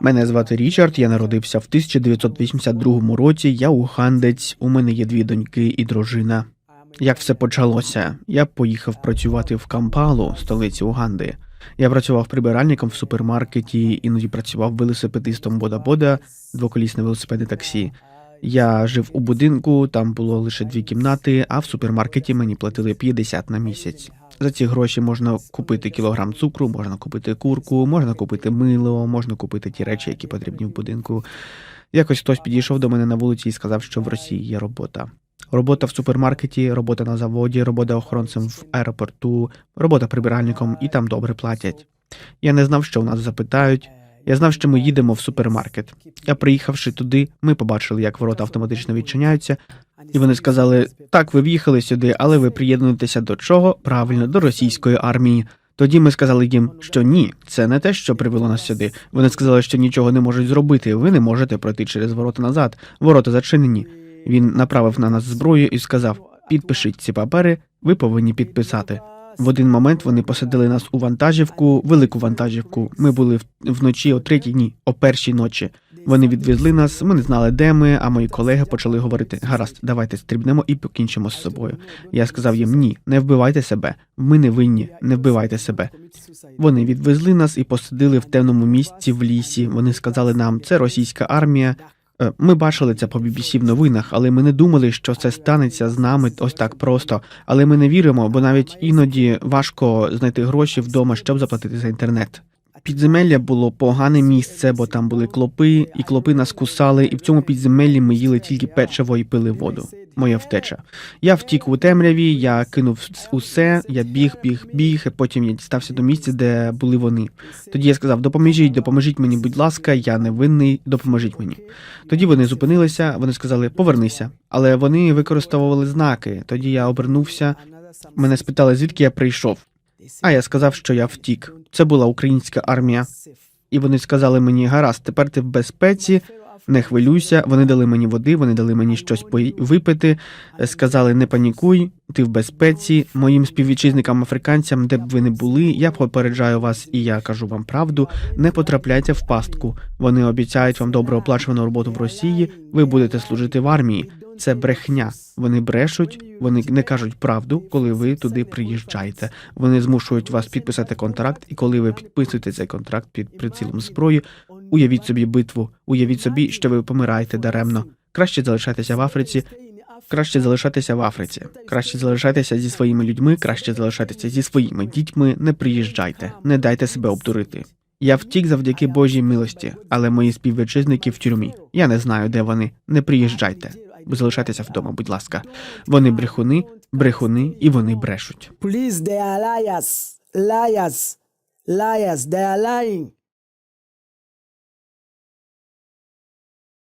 Мене звати Річард. Я народився в 1982 році. Я угандець. У мене є дві доньки і дружина. Як все почалося? Я поїхав працювати в Кампалу, столиці Уганди. Я працював прибиральником в супермаркеті, іноді працював велосипедистом бода-бода, двоколісне велосипеди таксі. Я жив у будинку, там було лише дві кімнати, а в супермаркеті мені платили 50 на місяць. За ці гроші можна купити кілограм цукру, можна купити курку, можна купити мило, можна купити ті речі, які потрібні в будинку. Якось хтось підійшов до мене на вулиці і сказав, що в Росії є робота. Робота в супермаркеті, робота на заводі, робота охоронцем в аеропорту, робота прибиральником і там добре платять. Я не знав, що в нас запитають. Я знав, що ми їдемо в супермаркет. Я приїхавши туди, ми побачили, як ворота автоматично відчиняються, і вони сказали: так, ви в'їхали сюди, але ви приєднуєтеся до чого? Правильно, до російської армії. Тоді ми сказали їм, що ні, це не те, що привело нас сюди. Вони сказали, що нічого не можуть зробити. Ви не можете пройти через ворота назад. Ворота зачинені. Він направив на нас зброю і сказав: підпишіть ці папери, ви повинні підписати. В один момент вони посадили нас у вантажівку, велику вантажівку. Ми були вночі о третій ні, о першій ночі. Вони відвезли нас. Ми не знали, де ми. А мої колеги почали говорити: гаразд, давайте стрибнемо і покінчимо з собою. Я сказав їм: ні, не вбивайте себе. Ми не винні, не вбивайте себе. Вони відвезли нас і посадили в темному місці в лісі. Вони сказали нам, це російська армія. Е, Ми бачили це по BBC в новинах, але ми не думали, що це станеться з нами ось так просто. Але ми не віримо, бо навіть іноді важко знайти гроші вдома, щоб заплатити за інтернет. Підземелля було погане місце, бо там були клопи, і клопи нас кусали, і в цьому підземеллі ми їли тільки печиво і пили воду. Моя втеча. Я втік у темряві, я кинув усе, я біг, біг, біг, і потім я дістався до місця, де були вони. Тоді я сказав: допоможіть, допоможіть мені, будь ласка, я не винний, допоможіть мені. Тоді вони зупинилися, вони сказали повернися, але вони використовували знаки. Тоді я обернувся. Мене спитали, звідки я прийшов. А я сказав, що я втік. Це була українська армія. І вони сказали мені: гаразд, тепер ти в безпеці, не хвилюйся. Вони дали мені води, вони дали мені щось випити. Сказали, не панікуй, ти в безпеці. Моїм співвітчизникам африканцям, де б ви не були, я попереджаю вас, і я кажу вам правду. Не потрапляйте в пастку. Вони обіцяють вам добре оплачувану роботу в Росії. Ви будете служити в армії. Це брехня. Вони брешуть, вони не кажуть правду, коли ви туди приїжджаєте. Вони змушують вас підписати контракт, і коли ви підписуєте цей контракт під прицілом зброї, уявіть собі битву, уявіть собі, що ви помираєте даремно. Краще залишайтеся в Африці, краще залишатися в Африці, краще залишайтеся зі своїми людьми, краще залишайтеся зі своїми дітьми. Не приїжджайте, не дайте себе обдурити. Я втік завдяки Божій милості, але мої співвітчизники в тюрмі. Я не знаю, де вони. Не приїжджайте. Залишайтеся вдома, будь ласка. Вони брехуни, брехуни, і вони брешуть. Please, they are liars. Liars. Liars. They are lying.